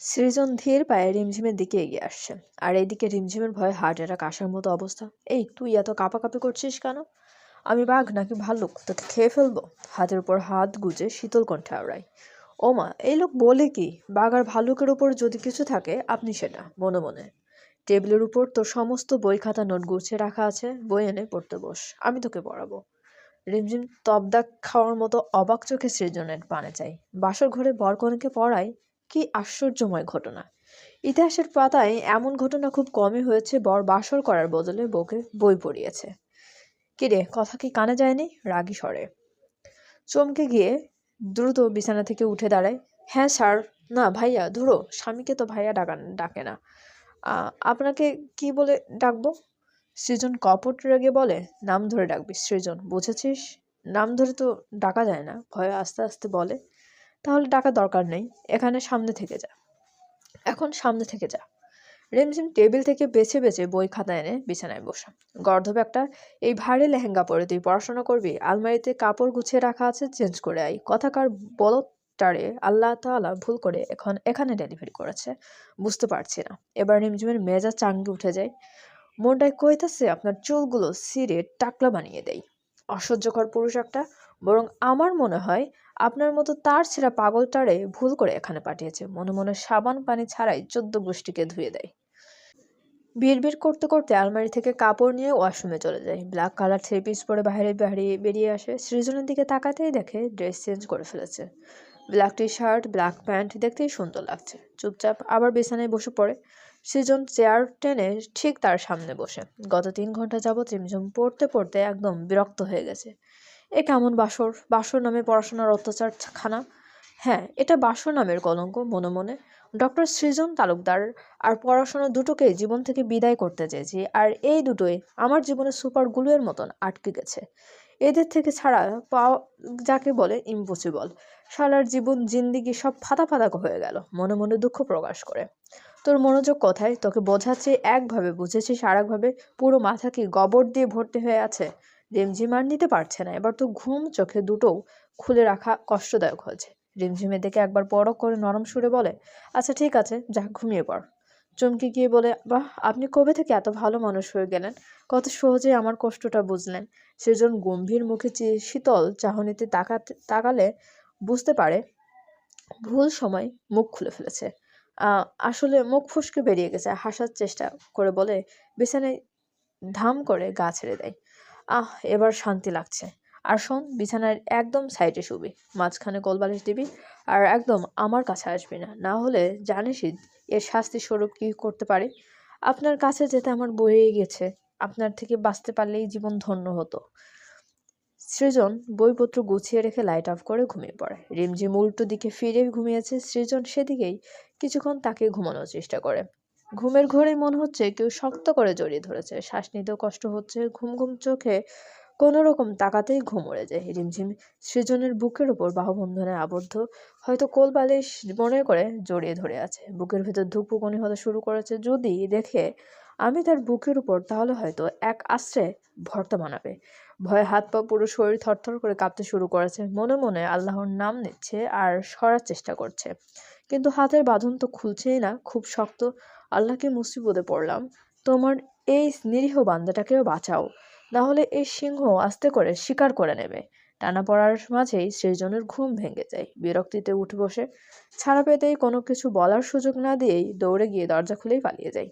সৃজন ধীর পায়ে রিমঝিমের দিকে এগিয়ে আসছে। আর এইদিকে রিমঝিমের ভয়ে হার্ট অ্যাটাক আসার মতো অবস্থা। এই, তুই এত কাঁপাকাঁপি করছিস কেন? আমি বাঘ নাকি ভাল্লুক? তোকে খেয়ে ফেলব? হাতের উপর হাত গুজে শীতল কণ্ঠে আওড়াই ওমা, এই লোক বলে কি? বাঘ আর ভাল্লুকের উপর যদি কিছু থাকে, আপনি সেটা, মনে মনে। টেবিলের উপর তোর সমস্ত বই খাতা নোট গুছিয়ে রাখা আছে, বই এনে পড়তে বস, আমি তোকে পড়াবো। রিমঝিম তবদাক খাওয়ার মতো অবাক চোখে সৃজনের পানে চাই। বাসর ঘরে বরকনেকে পড়ায় কি আশ্চর্যময় ঘটনা। ইতিহাসের পাতায় এমন ঘটনা খুব কমই হয়েছে, বর বাসর করার বদলে বউকে বই পড়িয়েছে। কিরে, কথা কি কানে যায়নি? রাগী স্বরে। চমকে গিয়ে দ্রুত বিছানা থেকে উঠে দাঁড়ায়। হ্যাঁ স্যার, না ভাইয়া, ধরো, স্বামীকে তো ভাইয়া ডাকান ডাকে না। আপনাকে কি বলে ডাকবো? সৃজন কপট রেগে বলে, নাম ধরে ডাকবি সৃজন, বুঝেছিস? নাম ধরে তো ডাকা যায় না, ভয় আস্তে আস্তে বলে তাহলে ডাকার দরকার নেই, এখানে সামনে থেকে যা। এখন সামনে থেকে যা। রিমঝিম টেবিল থেকে বেছে বেছে বই খাতা এনে বিছানায় বসা। গর্ধব একটা, এই ভারী লেহেঙ্গা পরে তুই পড়াশোনা করবি? আলমারিতে কাপড় গুছিয়ে রাখা আছে? চেঞ্জ করে আই কথাকার বলটারে আল্লাহ তাআলা ভুল করে এখন এখানে ডেলিভারি করেছে। বুঝতে পারছি না। এবার রিমঝিমের মেজা চাঙ্গে উঠে যায়। মনটায় কইতাছে, আপনার চুলগুলো সিরে টাকলা বানিয়ে দেয় অসহ্যকর পুরুষ একটা। বরং আমার মনে হয় আপনার মতো তার ছেঁড়া পাগলটারে ভুল করে এখানে পাঠিয়েছে। মনে মনে সাবান পানি ছাড়াই চোদ্দ গোষ্ঠীকে ধুয়ে দেয়। বিড়বিড় করতে করতে আলমারি থেকে কাপড় নিয়ে ওয়াশরুমে চলে যায়। ব্ল্যাক কালার থ্রি পিস পরে বাইরে বাইরে বেরিয়ে আসে। সৃজনের দিকে তাকাতেই দেখে ড্রেস চেঞ্জ করে ফেলেছে। Black T shirt black pant দেখতেই সুন্দর লাগছে। চুপচাপ আবার বিছানায় বসে পড়ে। সৃজন চেয়ার টেনে ঠিক তার সামনে বসে। গত তিন ঘণ্টা যাবৎ রিমঝিম পড়তে পড়তে একদম বিরক্ত হয়ে গেছে। এ কেমন বাসর? বাসর নামে পড়াশোনার অত্যাচার খানা হ্যাঁ এটা বাসর নামের কলঙ্ক মনে মনে। ডক্টর সৃজন তালুকদার, আর পড়াশোনা দুটোকেই জীবন থেকে বিদায় করতে চেয়েছি, আর এই দুটোই আমার জীবনে সুপার গ্লুয়ের মতন আটকে গেছে। এদের থেকে ছাড়া পাওয়া, যাকে বলে ইম্পসিবল সালার জীবন, জিন্দিগি সব ফাতা ফাতা হয়ে গেল, মনে মনে দুঃখ প্রকাশ করে। তোর মনোযোগ কথায়? তোকে বোঝাচ্ছে, একভাবে বুঝেছিস আর একভাবে পুরো মাথা কি গোবর দিয়ে ভর্তি হয়ে আছে? রিমঝিম আর নিতে পারছে না। এবার তো ঘুম, চোখে দুটোও খুলে রাখা কষ্টদায়ক হয়েছে। রিমঝিমের দিকে একবার পরক করে নরম সুরে বলে আচ্ছা ঠিক আছে, যা, ঘুমিয়ে পড়। চমকে গিয়ে বলে, বাহ, আপনি কবে থেকে এত ভালো মানুষ হয়ে গেলেন? কত সহজে আমার কষ্টটা বুঝলেন। সেজন গম্ভীর মুখে শীতল চাহনিতে তাকাতে, তাকালে বুঝতে পারে ভুল সময় মুখ খুলে ফেলেছে। আসলে মুখ ফুসকে বেরিয়ে গেছে, হাসার চেষ্টা করে বলে, বিছানায় ধাম করে গা ছেড়ে দেয়। আহ, এবার শান্তি লাগছে। আর শোন, বিছানার একদম সাইডে শুবি। মাঝখানে কোলবালিশ দিবি আর একদম আমার কাছে আসবি না। না হলে জানিসই এর শাস্তি স্বরূপ কী করতে পারে? আপনার কাছে যেতে আমার বয়ে গেছে। আপনার থেকে বাঁচতে পারলেই জীবন ধন্য হতো। সৃজন বইপত্র গুছিয়ে রেখে লাইট অফ করে ঘুমিয়ে পড়ে। রিমঝিম উল্টো দিকে ফিরে ঘুমিয়েছে সৃজন, সেদিকেই কিছুক্ষণ তাকে ঘুমানোর চেষ্টা করে। ঘুমের ঘোরে মনে হচ্ছে কেউ শক্ত করে জড়িয়ে ধরেছে। শ্বাস নিতেও কষ্ট হচ্ছে। ঘুম ঘুম চোখে কোনো রকম তাকাতেই ঘুম উড়ে যায়। রিমঝিম সৃজনের বুকের উপর বাহুবন্ধনে আবদ্ধ। হয়তো কোল বালিশ মনে করে জড়িয়ে ধরে আছে। বুকের ভেতর ধুকপুকনি হতে শুরু করেছে। যদি দেখে আমি তার বুকের উপর, তাহলে হয়তো এক আশ্রে ভর্তা বানাবে। ভয়ে হাত পা পুরো শরীর থরথর করে কাঁপতে শুরু করেছে। মনে মনে আল্লাহর নাম নিচ্ছে আর সরার চেষ্টা করছে। কিন্তু হাতের বাঁধন তো খুলছেই না। খুব শক্ত আল্লাহকে মুসিবতে পড়লাম। তোমার এই নিরীহ বান্দাটাকেও বাঁচাও। না হলে এই সিংহ আস্তে করে শিকার করে নেবে। টানা পড়ার মাঝেই সৃজনের ঘুম ভেঙে যায়। বিরক্তিতে উঠে বসে ছাড়া পেতেই কোনো কিছু বলার সুযোগ না দিয়েই দৌড়ে গিয়ে দরজা খুলেই পালিয়ে যায়।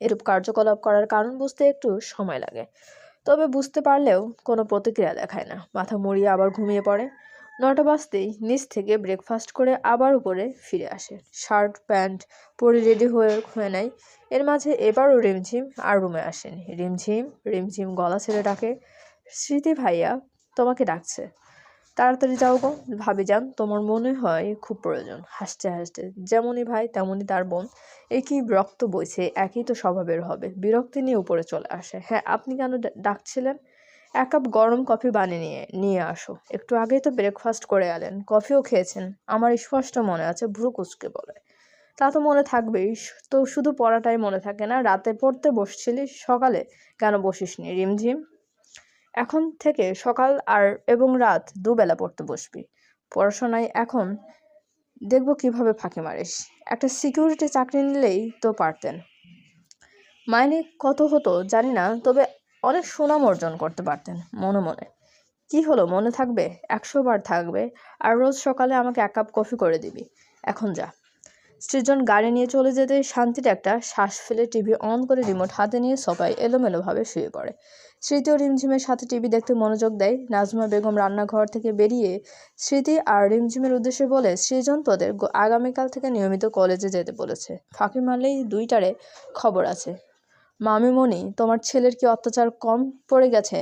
এরূপ কার্যকলাপ করার কারণ বুঝতে একটু সময় লাগে। তবে বুঝতে পারলেও কোনো প্রতিক্রিয়া দেখায় না। মাথা মুড়িয়ে আবার ঘুমিয়ে পড়ে। নটা বাজতেই নিচ থেকে ব্রেকফাস্ট করে আবার উপরে ফিরে আসে। শার্ট, প্যান্ট পরে রেডি হয়ে হয়ে নেয়। এর মাঝে এবারও রিমঝিম আর রুমে আসেন। রিমঝিম রিমঝিম গলা ছেড়ে ডাকে, স্মৃতি ভাইয়া, তোমাকে ডাকছে। তাড়াতাড়ি যাও গো, ভাবি যান, তোমার মনে হয় খুব প্রয়োজন। হাসতে হাসতে, যেমনই ভাই, তেমনই তার বোন। একই রক্ত বইছে, একই তো স্বভাবের হবে। বিরক্তি নিয়ে উপরে চলে আসে। হ্যাঁ আপনি কেন ডাকছিলেন? এক কাপ গরম কফি বানিয়ে নিয়ে নিয়ে আসো। একটু আগেই তো ব্রেকফাস্ট করে এলেন। কফিও খেয়েছেন। আমার স্পষ্ট মনে আছে, ভ্রু কুচকে বলে। তা তো মনে থাকবেই। তো শুধু পড়াটাই মনে থাকে না। রাতে পড়তে বসছিলি, সকালে কেন বসিসনি? রিমঝিম এখন থেকে সকাল আর, এবং রাত দুবেলা পড়তে বসবি। পড়াশোনায় এখন দেখব কীভাবে ফাঁকি মারিস। একটা সিকিউরিটি চাকরি নিলেই তো পারতেন। মাইনে কত হতো জানি না, তবে অনেক সুনাম অর্জন করতে পারতেন, মনে মনে। কি হলো, মনে থাকবে? একশো বার থাকবে, আর রোজ সকালে আমাকে এক কাপ কফি করে দিবি। এখন যা। সৃজন গাড়ি নিয়ে চলে যেতে শান্তির একটা শ্বাস ফেলে টিভি অন করে রিমোট হাতে নিয়ে সবাই এলোমেলোভাবে শুয়ে পড়ে। স্মৃতি ও রিমঝিমের সাথে টিভি দেখতে মনোযোগ দেয়। নাজমা বেগম রান্নাঘর থেকে বেরিয়ে স্মৃতি আর রিমঝিমের উদ্দেশ্যে বলে, সৃজন তোদের আগামীকাল থেকে নিয়মিত কলেজে যেতে বলেছে। ফাঁকি মারলেই দুইটারে খবর আছে। মামিমণি, তোমার ছেলের কি অত্যাচার কম পড়ে গেছে?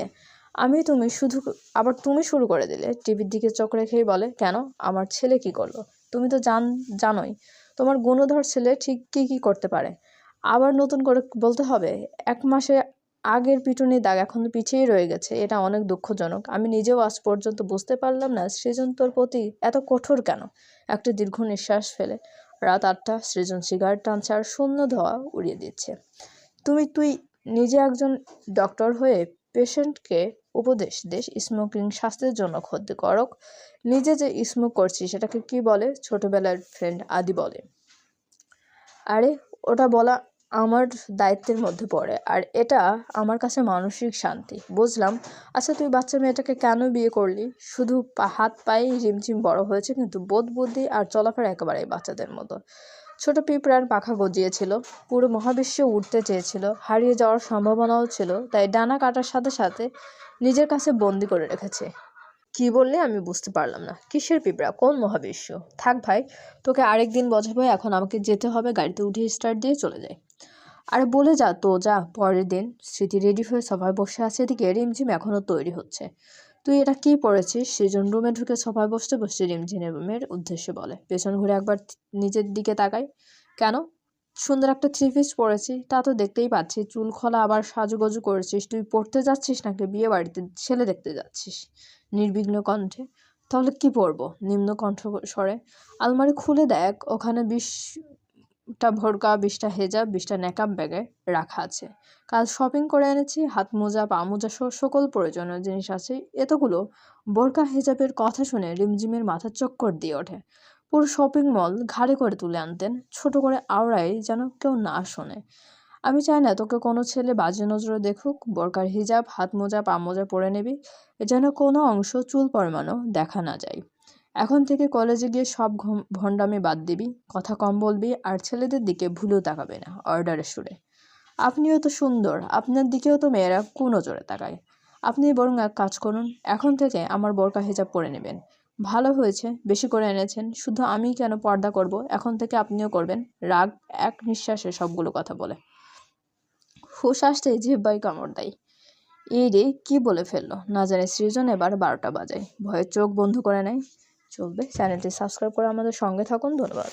আমি তুমি শুধু আবার তুমি শুরু করে দিলে। টিভির দিকে চোখ রেখেই বলে, কেন? আমার ছেলে কি করল? তুমি তো জান জানোই। তোমার গুণধর ছেলে ঠিক কী কী করতে পারে? আবার নতুন করে বলতে হবে, এক মাসে আগের পিটুনির দাগ এখন পিছিয়েই রয়ে গেছে। এটা অনেক দুঃখজনক। আমি নিজেও আজ পর্যন্ত বুঝতে পারলাম না সৃজন তোর প্রতি এত কঠোর কেন? একটা দীর্ঘ নিঃশ্বাস ফেলে। রাত আটটা, সৃজন সিগারেট টানছে আর শূন্য ধোয়া উড়িয়ে দিচ্ছে। তুমি তুই নিজে একজন ডক্টর হয়ে পেশেন্টকে উপদেশ দিস স্মোকিং স্বাস্থ্যের জন্য ক্ষতিকারক নিজে যে স্মোক করছি সেটাকে কি বলে? ছোটবেলার ফ্রেন্ড আদি বলে। আরে, ওটা বলা আমার দায়িত্বের মধ্যে পড়ে। আর এটা আমার কাছে মানসিক শান্তি। বুঝলাম? আচ্ছা তুই বাচ্চা মেয়েটাকে কেন বিয়ে করলি? শুধু হাত পায়েই রিমঝিম বড় হয়েছে, কিন্তু বোধ বুদ্ধি আর চলাফেরা একেবারেই বাচ্চাদের মতো। ছোট পিঁপড়ার পাখা গজিয়েছিল, পুরো মহাবিশ্বে উঠতে চেয়েছিল, হারিয়ে যাওয়ার সম্ভাবনাও ছিল, তাই ডানা কাটার সাথে সাথে নিজের কাছে বন্দি করে রেখেছে। কি বললে আমি বুঝতে পারলাম না। কিসের পিঁপড়া? কোন মহাবিশ্ব? থাক ভাই, তোকে আরেক দিন বোঝাবো, এখন আমাকে যেতে হবে, গাড়িতে উঠিয়ে স্টার্ট দিয়ে চলে যায় আর বলে যা, তো যা, পরের দিন। স্মৃতি রেডি হয়ে সবাই বসে আছে, এদিকে রিমঝিম এখনও তৈরি হচ্ছে। তুই এটা কি পড়েছিস? সেজন রুমে ঢুকে সবাই বসতে বসতে রুমের উদ্দেশ্যে বলে, পেছন ঘুরে একবার নিজের দিকে তাকাই। কেন? সুন্দর একটা থ্রি পিস পরেছি তা তো দেখতেই পাচ্ছি। চুল খোলা আবার সাজুগুজু করেছিস, তুই পড়তে যাচ্ছিস নাকি? বিয়ে বাড়িতে ছেলে দেখতে যাচ্ছিস নির্বিঘ্ন কণ্ঠে। তাহলে কি পরবো নিম্ন কণ্ঠ স্বরে। আলমারি খুলে দেখ, ওখানে বিশটা ভোরকা, বিশটা হেজাব, বিশটা নেকাব ব্যাগে রাখা আছে। কাল শপিং করে এনেছি, হাত মোজা, পা মোজা সহ সকল প্রয়োজনীয় জিনিস আছে। এতগুলো বোরকা হেজাবের কথা শুনে রিমঝিমের মাথা চক্কর দিয়ে ওঠে। পুরো শপিং মল ঘাড়ে করে তুলে আনতেন, ছোট করে আওড়াই যেন কেউ না শোনে। আমি চাই না তোকে কোনো ছেলে বাজে নজরে দেখুক বোরকার হিজাব, হাত মোজা, পা মোজা পরে নিবি, যেন কোনো অংশ চুল পরিমাণও দেখা না যায়। এখন থেকে কলেজে গিয়ে সব ভণ্ডামি বাদ দিবি। কথা কম বলবি আর ছেলেদের দিকে ভুলেও তাকাবে না, অর্ডারের সুরে। আপনিও তো সুন্দর, আপনার দিকেও তো মেয়েরা কুনজরে তাকায়। আপনি বরং এক কাজ করুন, এখন থেকে আমার বরকা হিজাব পরে নেবেন। ভালো হয়েছে, বেশি করে এনেছেন, শুধু আমি কেন পর্দা করব? এখন থেকে আপনিও করবেন, রাগ, এক নিঃশ্বাসে সবগুলো কথা বলে। হুশ আসতে জিহ্বাই কামড় দেয়। এই রে, কি বলে ফেলল? না জানে সৃজন এবার বারোটা বাজায়। ভয়ে চোখ বন্ধ করে নেয়। চলবে। চ্যানেলটি সাবস্ক্রাইব করে আমাদের সঙ্গে থাকুন। ধন্যবাদ।